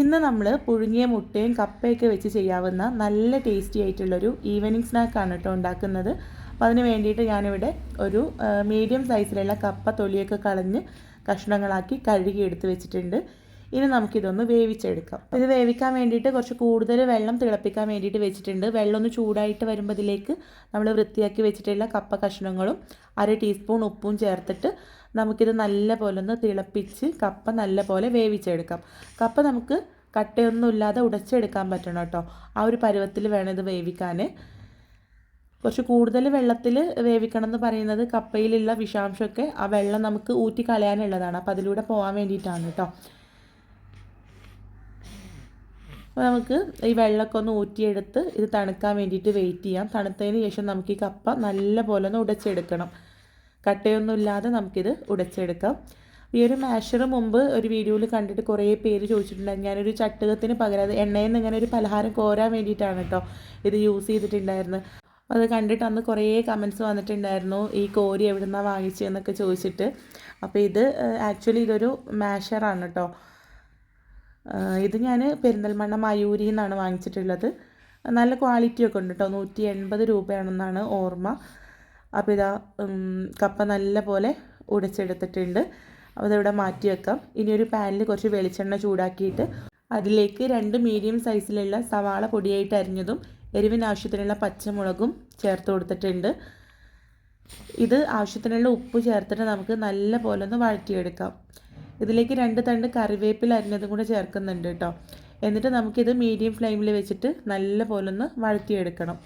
ഇന്ന് നമ്മൾ പുഴുങ്ങിയ മുട്ടയും കപ്പയൊക്കെ വെച്ച് ചെയ്യാവുന്ന നല്ല ടേസ്റ്റി ആയിട്ടുള്ളൊരു ഈവനിങ് സ്നാക്കാണ് കേട്ടോ ഉണ്ടാക്കുന്നത്. അപ്പോൾ അതിന് വേണ്ടിയിട്ട് ഞാനിവിടെ ഒരു മീഡിയം സൈസിലുള്ള കപ്പ തൊലിയൊക്കെ കളഞ്ഞ് കഷ്ണങ്ങളാക്കി കഴുകി എടുത്ത് വെച്ചിട്ടുണ്ട്. ഇനി നമുക്കിതൊന്ന് വേവിച്ചെടുക്കാം. ഇത് വേവിക്കാൻ വേണ്ടിയിട്ട് കുറച്ച് കൂടുതൽ വെള്ളം തിളപ്പിക്കാൻ വേണ്ടിയിട്ട് വെച്ചിട്ടുണ്ട്. വെള്ളം ഒന്ന് ചൂടായിട്ട് വരുമ്പോൾ ഇതിലേക്ക് നമ്മൾ വൃത്തിയാക്കി വെച്ചിട്ടുള്ള കപ്പ കഷ്ണങ്ങളും അര ടീസ്പൂൺ ഉപ്പും ചേർത്തിട്ട് നമുക്കിത് നല്ല പോലെ ഒന്ന് തിളപ്പിച്ച് കപ്പ നല്ല പോലെ വേവിച്ചെടുക്കാം. കപ്പ നമുക്ക് കട്ടയൊന്നും ഇല്ലാതെ ഉടച്ചെടുക്കാൻ പറ്റണം കേട്ടോ. ആ ഒരു പരുവത്തിൽ വേണം ഇത് വേവിക്കാൻ. കുറച്ച് കൂടുതൽ വെള്ളത്തിൽ വേവിക്കണം എന്ന് പറയുന്നത് കപ്പയിലുള്ള വിഷാംശമൊക്കെ ആ വെള്ളം നമുക്ക് ഊറ്റി കളയാനുള്ളതാണ്. അപ്പോൾ അതിലൂടെ പോകാൻ വേണ്ടിയിട്ടാണ് കേട്ടോ. അപ്പോൾ നമുക്ക് ഈ വെള്ളമൊക്കെ ഒന്ന് ഊറ്റിയെടുത്ത് ഇത് തണുക്കാൻ വേണ്ടിയിട്ട് വെയിറ്റ് ചെയ്യാം. തണുത്തതിന് ശേഷം നമുക്ക് ഈ കപ്പ നല്ല പോലെ ഒന്ന് ഉടച്ചെടുക്കണം. കട്ടയൊന്നും ഇല്ലാതെ നമുക്കിത് ഉടച്ചെടുക്കാം. ഈ ഒരു മാഷർ മുമ്പ് ഒരു വീഡിയോയിൽ കണ്ടിട്ട് കുറേ പേര് ചോദിച്ചിട്ടുണ്ടായിരുന്നു. ഞാനൊരു ചട്ടുകത്തിന് പകരം അത് എണ്ണയിൽ നിന്ന് ഇങ്ങനെ ഒരു പലഹാരം കോരാൻ വേണ്ടിയിട്ടാണ് കേട്ടോ ഇത് യൂസ് ചെയ്തിട്ടുണ്ടായിരുന്നത് അത് കണ്ടിട്ട് അന്ന് കുറേ കമൻസ് വന്നിട്ടുണ്ടായിരുന്നു. ഈ കോരി എവിടെ നിന്നാണ് വാങ്ങിച്ചതെന്നൊക്കെ ചോദിച്ചിട്ട്. അപ്പോൾ ഇത് ആക്ച്വലി ഇതൊരു മാഷറാണ് കേട്ടോ. ഇത് ഞാൻ പെരിന്തൽമണ്ണ മയൂരി എന്നാണ് വാങ്ങിച്ചിട്ടുള്ളത്. നല്ല ക്വാളിറ്റിയൊക്കെ ഉണ്ട് കേട്ടോ. നൂറ്റി എൺപത് രൂപയാണെന്നാണ് ഓർമ്മ. അപ്പോൾ ഇതാ കപ്പ നല്ല പോലെ ഉടച്ചെടുത്തിട്ടുണ്ട്. അപ്പോൾ അതിവിടെ മാറ്റി വെക്കാം. ഇനി ഒരു പാനിൽ കുറച്ച് വെളിച്ചെണ്ണ ചൂടാക്കിയിട്ട് അതിലേക്ക് രണ്ട് മീഡിയം സൈസിലുള്ള സവാള പൊടിയായിട്ട് അരിഞ്ഞതും എരിവിന് ആവശ്യത്തിനുള്ള പച്ചമുളകും ചേർത്ത് കൊടുത്തിട്ടുണ്ട്. ഇത് ആവശ്യത്തിനുള്ള ഉപ്പ് ചേർത്തിട്ട് നമുക്ക് നല്ല പോലെ ഒന്ന് വഴറ്റിയെടുക്കാം. ഇതിലേക്ക് രണ്ട് തണ്ട് കറിവേപ്പില അരിഞ്ഞതും കൂടെ ചേർക്കുന്നുണ്ട് കേട്ടോ. എന്നിട്ട് നമുക്കിത് മീഡിയം ഫ്ലെയിമിൽ വെച്ചിട്ട് നല്ല പോലെ ഒന്ന് വഴറ്റിയെടുക്കണം.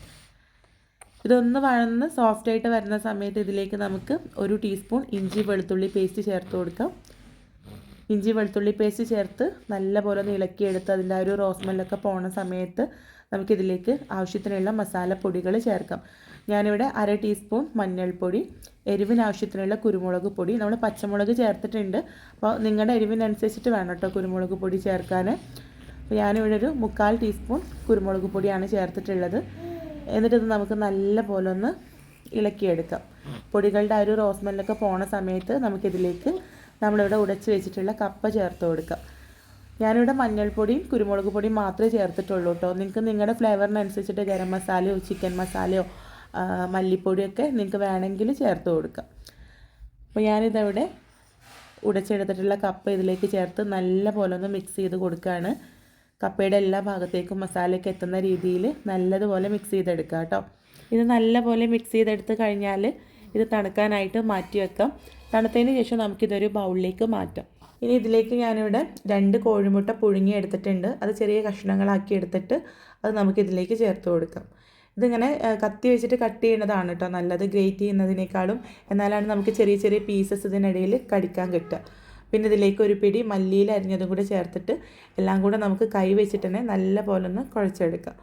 ഇതൊന്ന് വഴന്ന് സോഫ്റ്റായിട്ട് വരുന്ന സമയത്ത് ഇതിലേക്ക് നമുക്ക് ഒരു ടീസ്പൂൺ ഇഞ്ചി വെളുത്തുള്ളി പേസ്റ്റ് ചേർത്ത് കൊടുക്കാം. ഇഞ്ചി വെളുത്തുള്ളി പേസ്റ്റ് ചേർത്ത് നല്ലപോലെ ഒന്ന് ഇളക്കിയെടുത്ത് അതിന്റെ ആ ഒരു റോസ്മെല്ലൊക്കെ പോണ സമയത്ത് നമുക്കിതിലേക്ക് ആവശ്യത്തിനുള്ള മസാലപ്പൊടികൾ ചേർക്കാം. ഞാനിവിടെ അര ടീസ്പൂൺ മഞ്ഞൾപ്പൊടി എരിവിന് ആവശ്യത്തിനുള്ള കുരുമുളക് പൊടി. നമ്മൾ പച്ചമുളക് ചേർത്തിട്ടുണ്ട്. അപ്പോൾ നിങ്ങളുടെ എരിവിനനുസരിച്ചിട്ട് വേണം കേട്ടോ കുരുമുളക് പൊടി ചേർക്കാൻ. അപ്പോൾ ഞാനിവിടെ ഒരു മുക്കാൽ ടീസ്പൂൺ കുരുമുളക് പൊടിയാണ് ചേർത്തിട്ടുള്ളത്. എന്നിട്ട് ഇത് നമുക്ക് നല്ല പോലെ ഒന്ന് ഇളക്കിയെടുക്കാം. പൊടികളുടെ ആ ഒരു റോസ്മെല്ലൊക്കെ പോണ സമയത്ത് നമുക്കിതിലേക്ക് നമ്മളിവിടെ ഉടച്ച് വെച്ചിട്ടുള്ള കപ്പ ചേർത്ത് കൊടുക്കാം. ഞാനിവിടെ മഞ്ഞൾപ്പൊടിയും കുരുമുളക് പൊടിയും മാത്രമേ ചേർത്തിട്ടുള്ളൂ കേട്ടോ. നിങ്ങൾക്ക് നിങ്ങളുടെ ഫ്ലേവറിനനുസരിച്ചിട്ട് ഗരം മസാലയോ ചിക്കൻ മസാലയോ മല്ലിപ്പൊടിയൊക്കെ നിങ്ങൾക്ക് വേണമെങ്കിൽ ചേർത്ത് കൊടുക്കാം. അപ്പോൾ ഞാനിതവിടെ ഉടച്ചെടുത്തിട്ടുള്ള കപ്പ് ഇതിലേക്ക് ചേർത്ത് നല്ല പോലെ ഒന്ന് മിക്സ് ചെയ്ത് കൊടുക്കുകയാണ്. കപ്പയുടെ എല്ലാ ഭാഗത്തേക്കും മസാലയൊക്കെ എത്തുന്ന രീതിയിൽ നല്ലതുപോലെ മിക്സ് ചെയ്തെടുക്കുക കേട്ടോ. ഇത് നല്ലപോലെ മിക്സ് ചെയ്തെടുത്ത് കഴിഞ്ഞാൽ ഇത് തണുക്കാനായിട്ട് മാറ്റി വെക്കാം. തണുത്തതിന് ശേഷം നമുക്കിതൊരു ബൗളിലേക്ക് മാറ്റാം. ഇനി ഇതിലേക്ക് ഞാനിവിടെ രണ്ട് കോഴിമുട്ട പുഴുങ്ങി എടുത്തിട്ടുണ്ട്. അത് ചെറിയ കഷ്ണങ്ങളാക്കി എടുത്തിട്ട് അത് നമുക്കിതിലേക്ക് ചേർത്ത് കൊടുക്കാം. ഇതിങ്ങനെ കത്തി വെച്ചിട്ട് കട്ട് ചെയ്യുന്നതാണ് കേട്ടോ നല്ലത്. ഗ്രേറ്റ് ചെയ്യുന്നതിനേക്കാളും എന്നാലാണ് നമുക്ക് ചെറിയ ചെറിയ പീസസ് ഇതിനിടയിൽ കടിക്കാൻ കിട്ടുക. പിന്നെ ഇതിലേക്ക് ഒരു പിടി മല്ലിയിൽ അരിഞ്ഞതും കൂടി ചേർത്തിട്ട് എല്ലാം കൂടെ നമുക്ക് കൈ വെച്ചിട്ട് തന്നെ നല്ല പോലെ ഒന്ന് കുഴച്ചെടുക്കാം.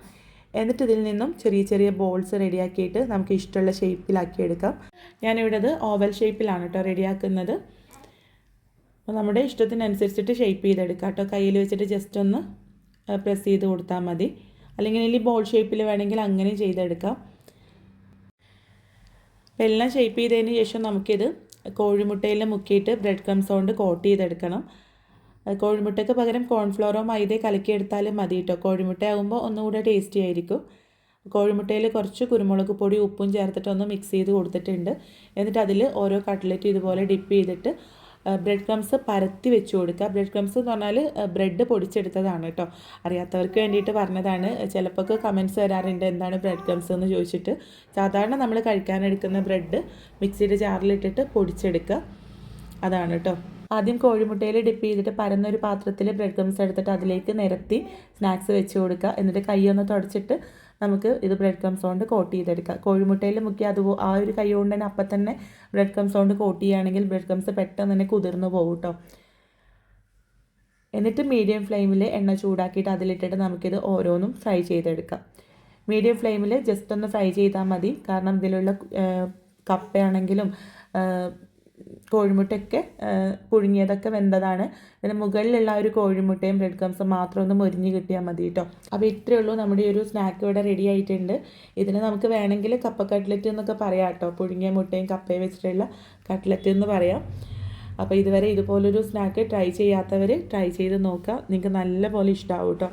എന്നിട്ട് ഇതിൽ നിന്നും ചെറിയ ചെറിയ ബോൾസ് റെഡിയാക്കിയിട്ട് നമുക്ക് ഇഷ്ടമുള്ള ഷേപ്പിലാക്കി എടുക്കാം ഞാനിവിടെ അത് ഓവൽ ഷേപ്പിലാണ് കേട്ടോ റെഡിയാക്കുന്നത്. അപ്പോൾ നമ്മുടെ ഇഷ്ടത്തിനനുസരിച്ചിട്ട് ഷേപ്പ് ചെയ്തെടുക്കാം കേട്ടോ കയ്യിൽ വെച്ചിട്ട് ജസ്റ്റ് ഒന്ന് പ്രസ് ചെയ്ത് കൊടുത്താൽ മതി. അല്ലെങ്കിൽ ഈ ബോൾ ഷേപ്പിൽ വേണമെങ്കിൽ അങ്ങനെ ചെയ്തെടുക്കാം. എല്ലാം ഷേപ്പ് ചെയ്തതിന് ശേഷം നമുക്കിത് കോഴിമുട്ടയിൽ മുക്കിയിട്ട് ബ്രെഡ് ക്രംസ് കൊണ്ട് കോട്ട് ചെയ്തെടുക്കണം. കോഴിമുട്ടയ്ക്ക് പകരം കോൺഫ്ലോറോ മൈദയോ കലക്കിയെടുത്താലും മതി കേട്ടോ കോഴിമുട്ട ആകുമ്പോൾ ഒന്നുകൂടെ ടേസ്റ്റി ആയിരിക്കും. കോഴിമുട്ടയിൽ കുറച്ച് കുരുമുളക് പൊടി ഉപ്പും ചേർത്തിട്ട് ഒന്ന് മിക്സ് ചെയ്ത് കൊടുത്തിട്ടുണ്ട്. എന്നിട്ട് അതിൽ ഓരോ കട്ട്ലറ്റ് ഇതുപോലെ ഡിപ്പ് ചെയ്തിട്ട് ബ്രെഡ് ക്രംസ് പരത്തി വെച്ച് കൊടുക്കുക. ബ്രെഡ് ക്രംസ് എന്ന് പറഞ്ഞാൽ ബ്രെഡ് പൊടിച്ചെടുത്തതാണ് കേട്ടോ. അറിയാത്തവർക്ക് വേണ്ടിയിട്ട് പറഞ്ഞതാണ്. ചിലപ്പോൾ കമൻസ് വരാറുണ്ട് എന്താണ് ബ്രെഡ് ക്രംസ് എന്ന് ചോദിച്ചിട്ട്. സാധാരണ നമ്മൾ കഴിക്കാനെടുക്കുന്ന ബ്രെഡ് മിക്സിയുടെ ജാറിലിട്ടിട്ട് പൊടിച്ചെടുക്കുക. അതാണ് കേട്ടോ. ആദ്യം കോഴിമുട്ടയിൽ ഡിപ്പ് ചെയ്തിട്ട് പരന്നൊരു പാത്രത്തിൽ ബ്രെഡ് ക്രംസ് എടുത്തിട്ട് അതിലേക്ക് നിരത്തി സ്നാക്സ് വെച്ച് കൊടുക്കുക. എന്നിട്ട് കൈ ഒന്ന് തുടച്ചിട്ട് നമുക്ക് ഇത് ബ്രെഡ് ക്രംസ് കൊണ്ട് കോട്ട് ചെയ്തെടുക്കാം. കോഴിമുട്ടയിൽ മുക്കി അത് ആ ഒരു കൈ കൊണ്ട് തന്നെ അപ്പം തന്നെ ബ്രെഡ് ക്രംസ് കൊണ്ട് കോട്ട് ചെയ്യുകയാണെങ്കിൽ ബ്രെഡ് ക്രംസ് പെട്ടെന്ന് തന്നെ കുതിർന്നു പോകും കേട്ടോ എന്നിട്ട് മീഡിയം ഫ്ലെയിമിൽ എണ്ണ ചൂടാക്കിയിട്ട് അതിലിട്ടിട്ട് നമുക്കിത് ഓരോന്നും ഫ്രൈ ചെയ്തെടുക്കാം. മീഡിയം ഫ്ലെയിമിൽ ജസ്റ്റ് ഒന്ന് ഫ്രൈ ചെയ്താൽ മതി. കാരണം ഇതിലുള്ള കപ്പയാണെങ്കിലും കോഴിമുട്ടയൊക്കെ പുഴുങ്ങിയതൊക്കെ വെന്തതാണ്. ഇതിന് മുകളിലുള്ള ഒരു കോഴിമുട്ടയും ബ്രെഡ് ക്രംസും മാത്രം ഒന്ന് മുരിഞ്ഞ് കിട്ടിയാൽ മതി കേട്ടോ അപ്പോൾ ഇത്രയേ ഉള്ളൂ നമ്മുടെ ഈ ഒരു സ്നാക്ക് ഇവിടെ റെഡി ആയിട്ടുണ്ട്. ഇതിന് നമുക്ക് വേണമെങ്കിൽ കപ്പ കട്ട്ലറ്റ് എന്നൊക്കെ പറയാം കേട്ടോ പുഴുങ്ങിയ മുട്ടയും കപ്പയും വെച്ചിട്ടുള്ള കട്ട്ലറ്റ് എന്ന് പറയാം. അപ്പോൾ ഇതുവരെ ഇതുപോലൊരു സ്നാക്ക് ട്രൈ ചെയ്യാത്തവർ ട്രൈ ചെയ്ത് നോക്കുക നിങ്ങൾക്ക് നല്ലപോലെ ഇഷ്ടമാവും കേട്ടോ